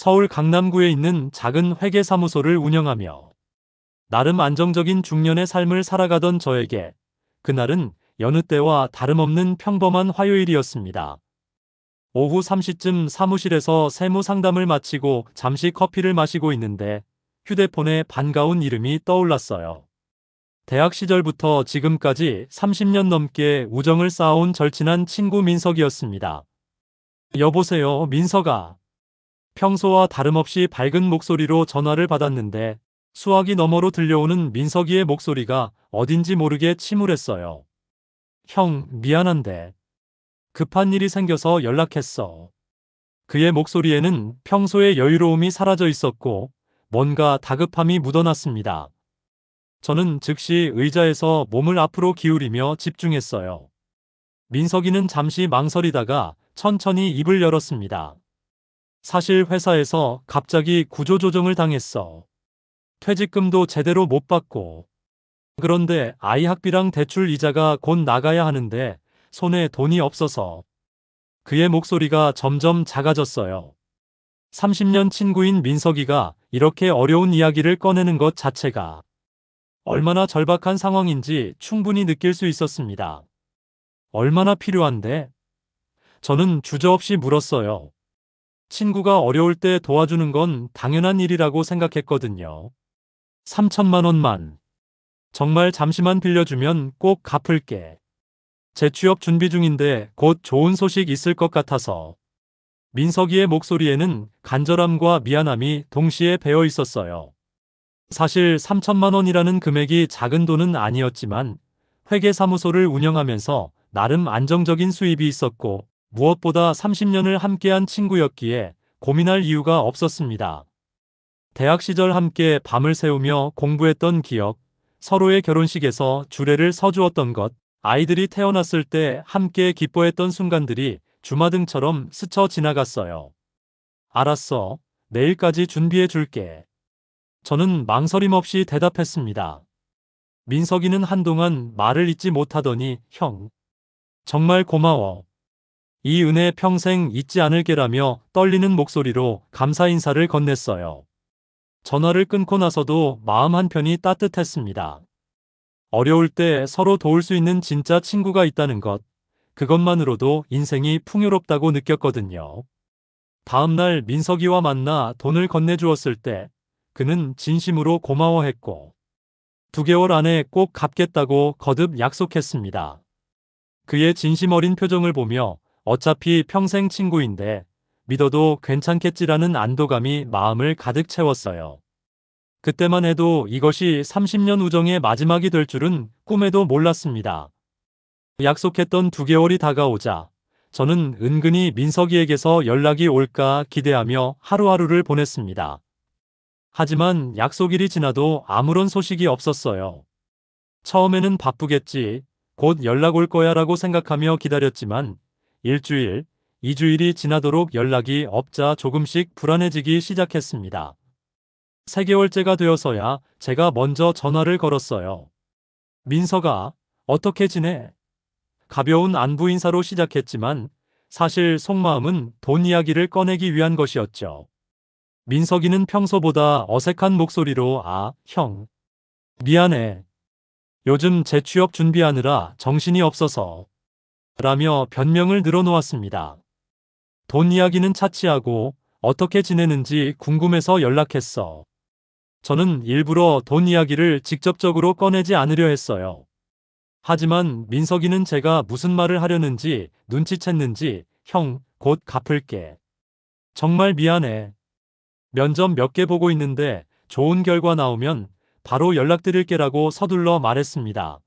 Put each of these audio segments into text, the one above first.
서울 강남구에 있는 작은 회계사무소를 운영하며 나름 안정적인 중년의 삶을 살아가던 저에게 그날은 여느 때와 다름없는 평범한 화요일이었습니다. 오후 3시쯤 사무실에서 세무 상담을 마치고 잠시 커피를 마시고 있는데 휴대폰에 반가운 이름이 떠올랐어요. 대학 시절부터 지금까지 30년 넘게 우정을 쌓아온 절친한 친구 민석이었습니다. 여보세요, 민석아. 평소와 다름없이 밝은 목소리로 전화를 받았는데 수화기 너머로 들려오는 민석이의 목소리가 어딘지 모르게 침울했어요. 형, 미안한데. 급한 일이 생겨서 연락했어. 그의 목소리에는 평소의 여유로움이 사라져 있었고 뭔가 다급함이 묻어났습니다. 저는 즉시 의자에서 몸을 앞으로 기울이며 집중했어요. 민석이는 잠시 망설이다가 천천히 입을 열었습니다. 사실 회사에서 갑자기 구조조정을 당했어. 퇴직금도 제대로 못 받고. 그런데 아이 학비랑 대출 이자가 곧 나가야 하는데 손에 돈이 없어서. 그의 목소리가 점점 작아졌어요. 30년 친구인 민석이가 이렇게 어려운 이야기를 꺼내는 것 자체가 얼마나 절박한 상황인지 충분히 느낄 수 있었습니다. 얼마나 필요한데? 저는 주저없이 물었어요. 친구가 어려울 때 도와주는 건 당연한 일이라고 생각했거든요. 3천만 원만. 정말 잠시만 빌려주면 꼭 갚을게. 재취업 준비 중인데 곧 좋은 소식 있을 것 같아서. 민석이의 목소리에는 간절함과 미안함이 동시에 배어 있었어요. 사실 3천만 원이라는 금액이 작은 돈은 아니었지만 회계사무소를 운영하면서 나름 안정적인 수입이 있었고 무엇보다 30년을 함께한 친구였기에 고민할 이유가 없었습니다. 대학 시절 함께 밤을 새우며 공부했던 기억, 서로의 결혼식에서 주례를 서주었던 것, 아이들이 태어났을 때 함께 기뻐했던 순간들이 주마등처럼 스쳐 지나갔어요. 알았어. 내일까지 준비해 줄게. 저는 망설임 없이 대답했습니다. 민석이는 한동안 말을 잇지 못하더니 형. 정말 고마워. 이 은혜 평생 잊지 않을게라며 떨리는 목소리로 감사 인사를 건넸어요. 전화를 끊고 나서도 마음 한편이 따뜻했습니다. 어려울 때 서로 도울 수 있는 진짜 친구가 있다는 것, 그것만으로도 인생이 풍요롭다고 느꼈거든요. 다음날 민석이와 만나 돈을 건네주었을 때 그는 진심으로 고마워했고 두 개월 안에 꼭 갚겠다고 거듭 약속했습니다. 그의 진심 어린 표정을 보며 어차피 평생 친구인데 믿어도 괜찮겠지라는 안도감이 마음을 가득 채웠어요. 그때만 해도 이것이 30년 우정의 마지막이 될 줄은 꿈에도 몰랐습니다. 약속했던 두 개월이 다가오자 저는 은근히 민석이에게서 연락이 올까 기대하며 하루하루를 보냈습니다. 하지만 약속일이 지나도 아무런 소식이 없었어요. 처음에는 바쁘겠지, 곧 연락 올 거야 라고 생각하며 기다렸지만 일주일, 이주일이 지나도록 연락이 없자 조금씩 불안해지기 시작했습니다. 3개월째가 되어서야 제가 먼저 전화를 걸었어요. 민서가 어떻게 지내? 가벼운 안부 인사로 시작했지만 사실 속마음은 돈 이야기를 꺼내기 위한 것이었죠. 민석이는 평소보다 어색한 목소리로 아, 형. 미안해. 요즘 재취업 준비하느라 정신이 없어서. 라며 변명을 늘어놓았습니다. 돈 이야기는 차치하고 어떻게 지내는지 궁금해서 연락했어. 저는 일부러 돈 이야기를 직접적으로 꺼내지 않으려 했어요. 하지만 민석이는 제가 무슨 말을 하려는지 눈치챘는지 형, 곧 갚을게. 정말 미안해. 면접 몇 개 보고 있는데 좋은 결과 나오면 바로 연락드릴게라고 서둘러 말했습니다.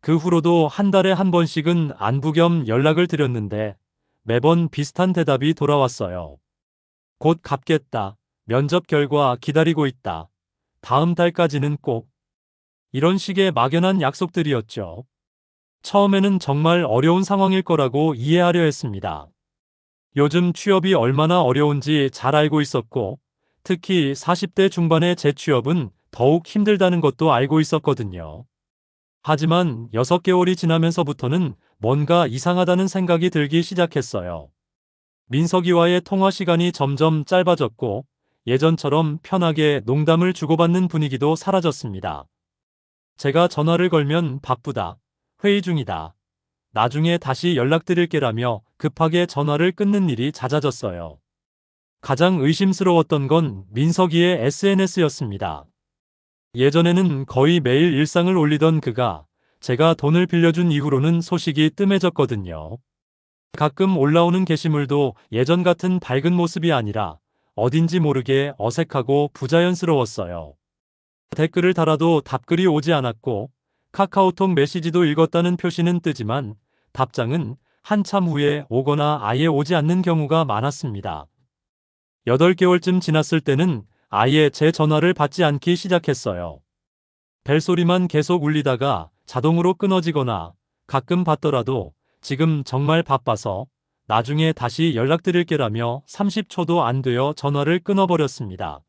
그 후로도 한 달에 한 번씩은 안부 겸 연락을 드렸는데 매번 비슷한 대답이 돌아왔어요. 곧 갚겠다. 면접 결과 기다리고 있다. 다음 달까지는 꼭. 이런 식의 막연한 약속들이었죠. 처음에는 정말 어려운 상황일 거라고 이해하려 했습니다. 요즘 취업이 얼마나 어려운지 잘 알고 있었고, 특히 40대 중반의 재취업은 더욱 힘들다는 것도 알고 있었거든요. 하지만 6개월이 지나면서부터는 뭔가 이상하다는 생각이 들기 시작했어요. 민석이와의 통화 시간이 점점 짧아졌고 예전처럼 편하게 농담을 주고받는 분위기도 사라졌습니다. 제가 전화를 걸면 바쁘다. 회의 중이다. 나중에 다시 연락드릴게라며 급하게 전화를 끊는 일이 잦아졌어요. 가장 의심스러웠던 건 민석이의 SNS였습니다. 예전에는 거의 매일 일상을 올리던 그가 제가 돈을 빌려준 이후로는 소식이 뜸해졌거든요. 가끔 올라오는 게시물도 예전 같은 밝은 모습이 아니라 어딘지 모르게 어색하고 부자연스러웠어요. 댓글을 달아도 답글이 오지 않았고 카카오톡 메시지도 읽었다는 표시는 뜨지만 답장은 한참 후에 오거나 아예 오지 않는 경우가 많았습니다. 8개월쯤 지났을 때는 아예 제 전화를 받지 않기 시작했어요. 벨소리만 계속 울리다가 자동으로 끊어지거나 가끔 받더라도 지금 정말 바빠서 나중에 다시 연락드릴게라며 30초도 안 되어 전화를 끊어버렸습니다.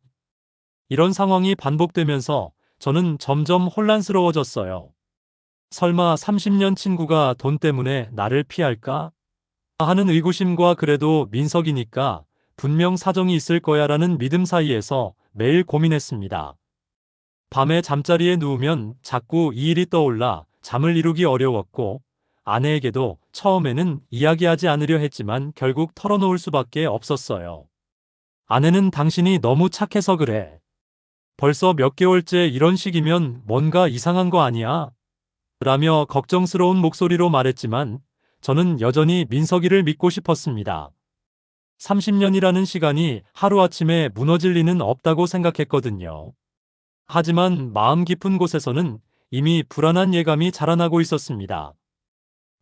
이런 상황이 반복되면서 저는 점점 혼란스러워졌어요. 설마 30년 친구가 돈 때문에 나를 피할까? 하는 의구심과 그래도 민석이니까 분명 사정이 있을 거야라는 믿음 사이에서 매일 고민했습니다. 밤에 잠자리에 누우면 자꾸 이 일이 떠올라 잠을 이루기 어려웠고 아내에게도 처음에는 이야기하지 않으려 했지만 결국 털어놓을 수밖에 없었어요. 아내는 당신이 너무 착해서 그래. 벌써 몇 개월째 이런 식이면 뭔가 이상한 거 아니야? 라며 걱정스러운 목소리로 말했지만 저는 여전히 민석이를 믿고 싶었습니다. 30년이라는 시간이 하루아침에 무너질 리는 없다고 생각했거든요. 하지만 마음 깊은 곳에서는 이미 불안한 예감이 자라나고 있었습니다.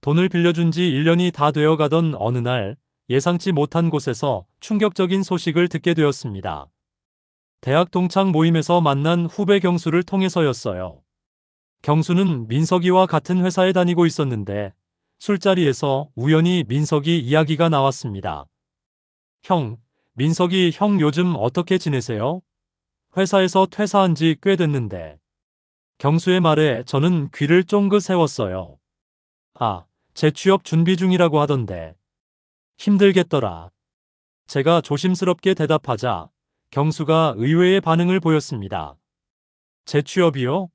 돈을 빌려준 지 1년이 다 되어 가던 어느 날 예상치 못한 곳에서 충격적인 소식을 듣게 되었습니다. 대학 동창 모임에서 만난 후배 경수를 통해서였어요. 경수는 민석이와 같은 회사에 다니고 있었는데 술자리에서 우연히 민석이 이야기가 나왔습니다. 형, 민석이 형 요즘 어떻게 지내세요? 회사에서 퇴사한 지 꽤 됐는데. 경수의 말에 저는 귀를 쫑긋 세웠어요. 아, 재취업 준비 중이라고 하던데. 힘들겠더라. 제가 조심스럽게 대답하자 경수가 의외의 반응을 보였습니다. 재취업이요?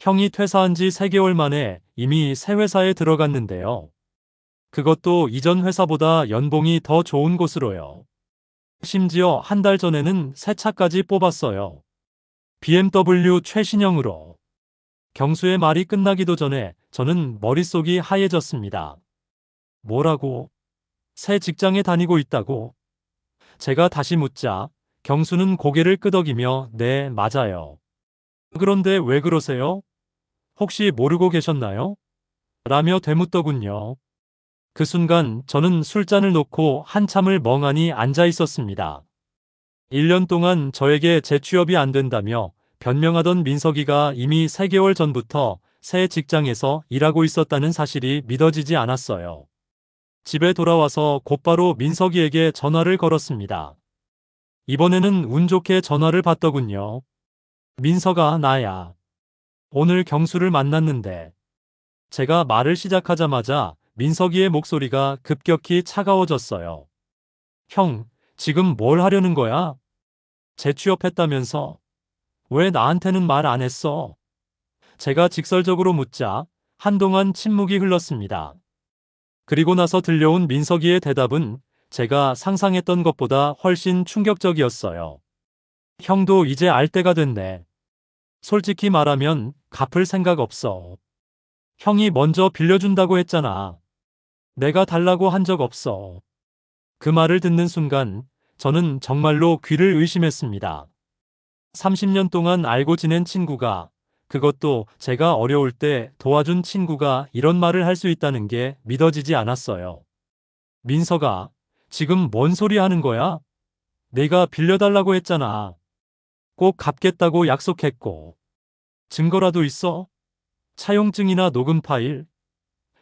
형이 퇴사한 지 3개월 만에 이미 새 회사에 들어갔는데요. 그것도 이전 회사보다 연봉이 더 좋은 곳으로요. 심지어 한 달 전에는 새 차까지 뽑았어요. BMW 최신형으로. 경수의 말이 끝나기도 전에 저는 머릿속이 하얘졌습니다. 뭐라고? 새 직장에 다니고 있다고? 제가 다시 묻자 경수는 고개를 끄덕이며 네, 맞아요. 그런데 왜 그러세요? 혹시 모르고 계셨나요? 라며 되묻더군요. 그 순간 저는 술잔을 놓고 한참을 멍하니 앉아 있었습니다. 1년 동안 저에게 재취업이 안 된다며 변명하던 민석이가 이미 3개월 전부터 새 직장에서 일하고 있었다는 사실이 믿어지지 않았어요. 집에 돌아와서 곧바로 민석이에게 전화를 걸었습니다. 이번에는 운 좋게 전화를 받더군요. 민석아, 나야. 오늘 경수를 만났는데. 제가 말을 시작하자마자 민석이의 목소리가 급격히 차가워졌어요. 형, 지금 뭘 하려는 거야? 재취업했다면서? 왜 나한테는 말 안 했어? 제가 직설적으로 묻자 한동안 침묵이 흘렀습니다. 그리고 나서 들려온 민석이의 대답은 제가 상상했던 것보다 훨씬 충격적이었어요. 형도 이제 알 때가 됐네. 솔직히 말하면 갚을 생각 없어. 형이 먼저 빌려준다고 했잖아. 내가 달라고 한 적 없어. 그 말을 듣는 순간 저는 정말로 귀를 의심했습니다. 30년 동안 알고 지낸 친구가 그것도 제가 어려울 때 도와준 친구가 이런 말을 할 수 있다는 게 믿어지지 않았어요. 민서가 지금 뭔 소리 하는 거야? 내가 빌려달라고 했잖아. 꼭 갚겠다고 약속했고. 증거라도 있어? 차용증이나 녹음 파일?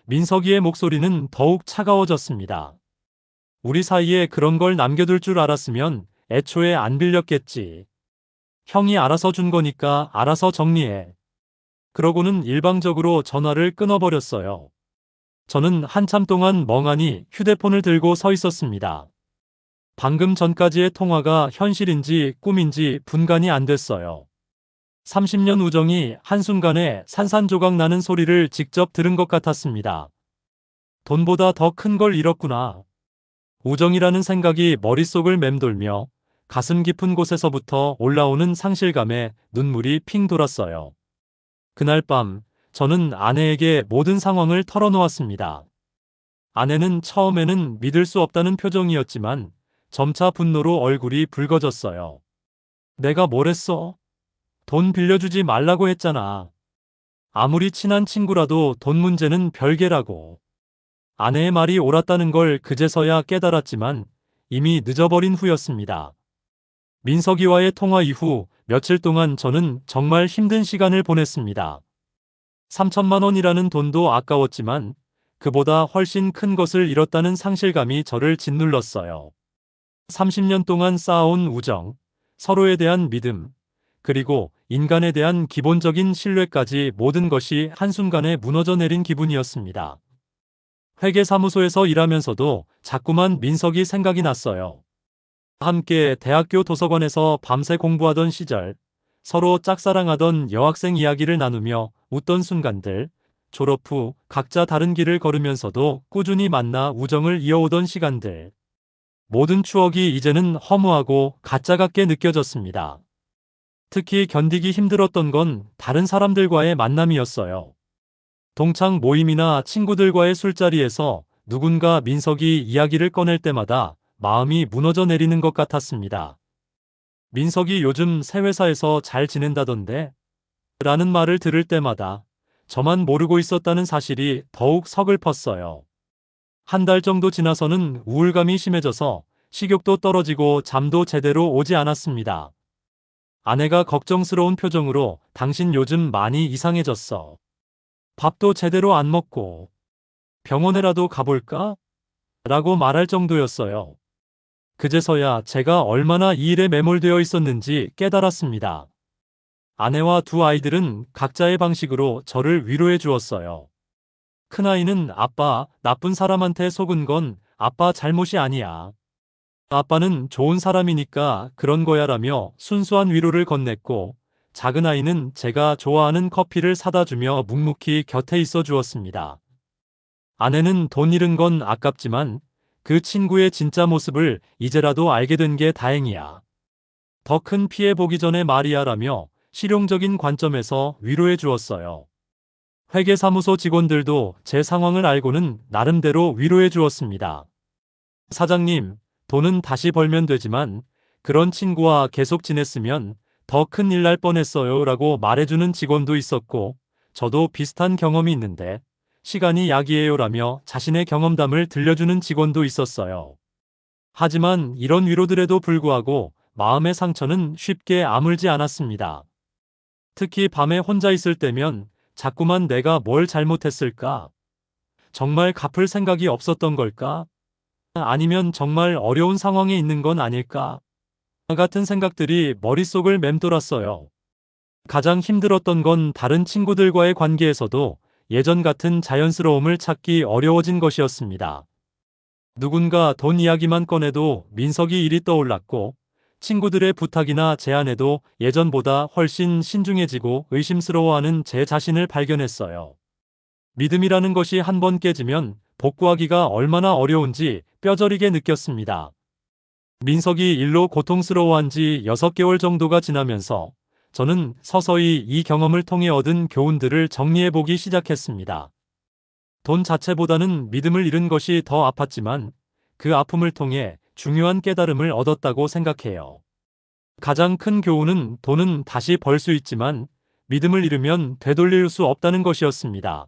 민석이의 목소리는 더욱 차가워졌습니다. 우리 사이에 그런 걸 남겨둘 줄 알았으면 애초에 안 빌렸겠지. 형이 알아서 준 거니까 알아서 정리해. 그러고는 일방적으로 전화를 끊어버렸어요. 저는 한참 동안 멍하니 휴대폰을 들고 서 있었습니다. 방금 전까지의 통화가 현실인지 꿈인지 분간이 안 됐어요. 30년 우정이 한순간에 산산조각 나는 소리를 직접 들은 것 같았습니다. 돈보다 더 큰 걸 잃었구나. 우정이라는 생각이 머릿속을 맴돌며 가슴 깊은 곳에서부터 올라오는 상실감에 눈물이 핑 돌았어요. 그날 밤 저는 아내에게 모든 상황을 털어놓았습니다. 아내는 처음에는 믿을 수 없다는 표정이었지만 점차 분노로 얼굴이 붉어졌어요. 내가 뭘 했어? 돈 빌려주지 말라고 했잖아. 아무리 친한 친구라도 돈 문제는 별개라고. 아내의 말이 옳았다는 걸 그제서야 깨달았지만 이미 늦어버린 후였습니다. 민석이와의 통화 이후 며칠 동안 저는 정말 힘든 시간을 보냈습니다. 3천만 원이라는 돈도 아까웠지만 그보다 훨씬 큰 것을 잃었다는 상실감이 저를 짓눌렀어요. 30년 동안 쌓아온 우정, 서로에 대한 믿음, 그리고 인간에 대한 기본적인 신뢰까지 모든 것이 한순간에 무너져 내린 기분이었습니다. 회계사무소에서 일하면서도 자꾸만 민석이 생각이 났어요. 함께 대학교 도서관에서 밤새 공부하던 시절, 서로 짝사랑하던 여학생 이야기를 나누며 웃던 순간들, 졸업 후 각자 다른 길을 걸으면서도 꾸준히 만나 우정을 이어오던 시간들. 모든 추억이 이제는 허무하고 가짜 같게 느껴졌습니다. 특히 견디기 힘들었던 건 다른 사람들과의 만남이었어요. 동창 모임이나 친구들과의 술자리에서 누군가 민석이 이야기를 꺼낼 때마다 마음이 무너져 내리는 것 같았습니다. 민석이 요즘 새 회사에서 잘 지낸다던데? 라는 말을 들을 때마다 저만 모르고 있었다는 사실이 더욱 서글펐어요. 한 달 정도 지나서는 우울감이 심해져서 식욕도 떨어지고 잠도 제대로 오지 않았습니다. 아내가 걱정스러운 표정으로 당신 요즘 많이 이상해졌어. 밥도 제대로 안 먹고 병원에라도 가볼까? 라고 말할 정도였어요. 그제서야 제가 얼마나 이 일에 매몰되어 있었는지 깨달았습니다. 아내와 두 아이들은 각자의 방식으로 저를 위로해 주었어요. 큰아이는 아빠, 나쁜 사람한테 속은 건 아빠 잘못이 아니야. 아빠는 좋은 사람이니까 그런 거야 라며 순수한 위로를 건넸고, 작은 아이는 제가 좋아하는 커피를 사다 주며 묵묵히 곁에 있어 주었습니다. 아내는 돈 잃은 건 아깝지만 그 친구의 진짜 모습을 이제라도 알게 된 게 다행이야. 더 큰 피해 보기 전에 말이야라며 실용적인 관점에서 위로해 주었어요. 회계사무소 직원들도 제 상황을 알고는 나름대로 위로해 주었습니다. 사장님, 돈은 다시 벌면 되지만 그런 친구와 계속 지냈으면 더 큰일 날 뻔했어요 라고 말해주는 직원도 있었고 저도 비슷한 경험이 있는데 시간이 약이에요 라며 자신의 경험담을 들려주는 직원도 있었어요. 하지만 이런 위로들에도 불구하고 마음의 상처는 쉽게 아물지 않았습니다. 특히 밤에 혼자 있을 때면 자꾸만 내가 뭘 잘못했을까? 정말 갚을 생각이 없었던 걸까? 아니면 정말 어려운 상황에 있는 건 아닐까? 같은 생각들이 머릿속을 맴돌았어요. 가장 힘들었던 건 다른 친구들과의 관계에서도 예전 같은 자연스러움을 찾기 어려워진 것이었습니다. 누군가 돈 이야기만 꺼내도 민석이 일이 떠올랐고 친구들의 부탁이나 제안에도 예전보다 훨씬 신중해지고 의심스러워하는 제 자신을 발견했어요. 믿음이라는 것이 한 번 깨지면 복구하기가 얼마나 어려운지 뼈저리게 느꼈습니다. 민석이 일로 고통스러워한 지 6개월 정도가 지나면서 저는 서서히 이 경험을 통해 얻은 교훈들을 정리해보기 시작했습니다. 돈 자체보다는 믿음을 잃은 것이 더 아팠지만 그 아픔을 통해 중요한 깨달음을 얻었다고 생각해요. 가장 큰 교훈은 돈은 다시 벌 수 있지만 믿음을 잃으면 되돌릴 수 없다는 것이었습니다.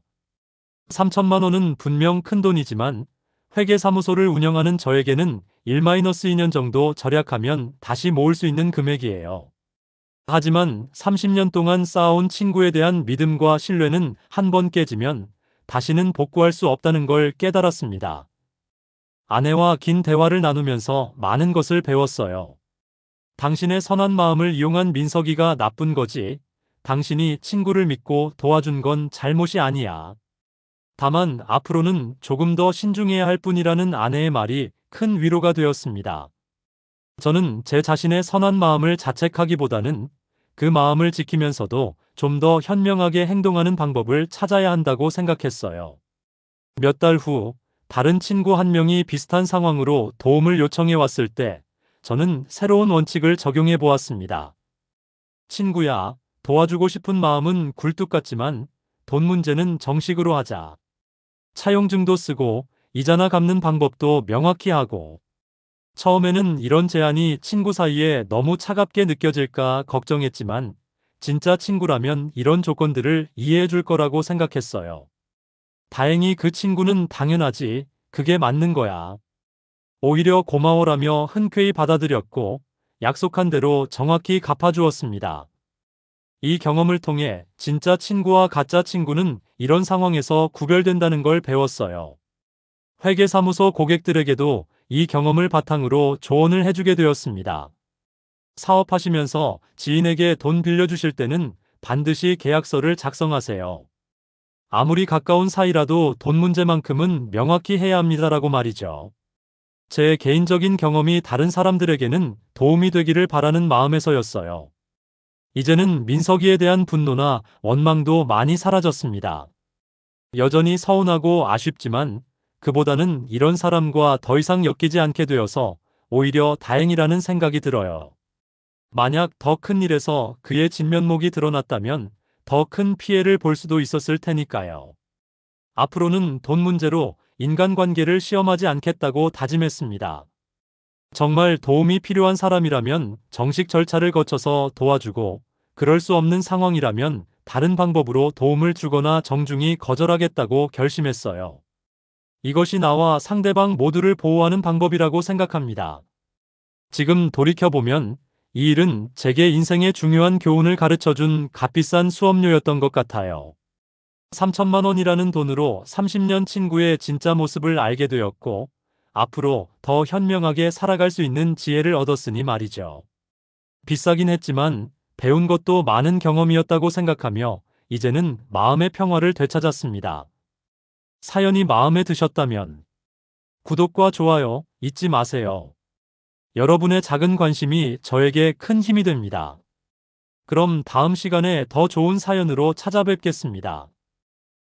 3천만 원은 분명 큰 돈이지만 회계사무소를 운영하는 저에게는 1-2년 정도 절약하면 다시 모을 수 있는 금액이에요. 하지만 30년 동안 쌓아온 친구에 대한 믿음과 신뢰는 한 번 깨지면 다시는 복구할 수 없다는 걸 깨달았습니다. 아내와 긴 대화를 나누면서 많은 것을 배웠어요. 당신의 선한 마음을 이용한 민석이가 나쁜 거지. 당신이 친구를 믿고 도와준 건 잘못이 아니야. 다만 앞으로는 조금 더 신중해야 할 뿐이라는 아내의 말이 큰 위로가 되었습니다. 저는 제 자신의 선한 마음을 자책하기보다는 그 마음을 지키면서도 좀 더 현명하게 행동하는 방법을 찾아야 한다고 생각했어요. 몇 달 후, 다른 친구 한 명이 비슷한 상황으로 도움을 요청해 왔을 때, 저는 새로운 원칙을 적용해 보았습니다. 친구야, 도와주고 싶은 마음은 굴뚝 같지만 돈 문제는 정식으로 하자. 차용증도 쓰고 이자나 갚는 방법도 명확히 하고. 처음에는 이런 제안이 친구 사이에 너무 차갑게 느껴질까 걱정했지만 진짜 친구라면 이런 조건들을 이해해 줄 거라고 생각했어요. 다행히 그 친구는 당연하지. 그게 맞는 거야. 오히려 고마워라며 흔쾌히 받아들였고 약속한 대로 정확히 갚아주었습니다. 이 경험을 통해 진짜 친구와 가짜 친구는 이런 상황에서 구별된다는 걸 배웠어요. 회계사무소 고객들에게도 이 경험을 바탕으로 조언을 해주게 되었습니다. 사업하시면서 지인에게 돈 빌려주실 때는 반드시 계약서를 작성하세요. 아무리 가까운 사이라도 돈 문제만큼은 명확히 해야 합니다라고 말이죠. 제 개인적인 경험이 다른 사람들에게는 도움이 되기를 바라는 마음에서였어요. 이제는 민석이에 대한 분노나 원망도 많이 사라졌습니다. 여전히 서운하고 아쉽지만 그보다는 이런 사람과 더 이상 엮이지 않게 되어서 오히려 다행이라는 생각이 들어요. 만약 더 큰 일에서 그의 진면목이 드러났다면 더 큰 피해를 볼 수도 있었을 테니까요. 앞으로는 돈 문제로 인간관계를 시험하지 않겠다고 다짐했습니다. 정말 도움이 필요한 사람이라면 정식 절차를 거쳐서 도와주고 그럴 수 없는 상황이라면 다른 방법으로 도움을 주거나 정중히 거절하겠다고 결심했어요. 이것이 나와 상대방 모두를 보호하는 방법이라고 생각합니다. 지금 돌이켜보면 이 일은 제게 인생의 중요한 교훈을 가르쳐 준 값비싼 수업료였던 것 같아요. 3천만 원이라는 돈으로 30년 친구의 진짜 모습을 알게 되었고, 앞으로 더 현명하게 살아갈 수 있는 지혜를 얻었으니 말이죠. 비싸긴 했지만 배운 것도 많은 경험이었다고 생각하며 이제는 마음의 평화를 되찾았습니다. 사연이 마음에 드셨다면 구독과 좋아요 잊지 마세요. 여러분의 작은 관심이 저에게 큰 힘이 됩니다. 그럼 다음 시간에 더 좋은 사연으로 찾아뵙겠습니다.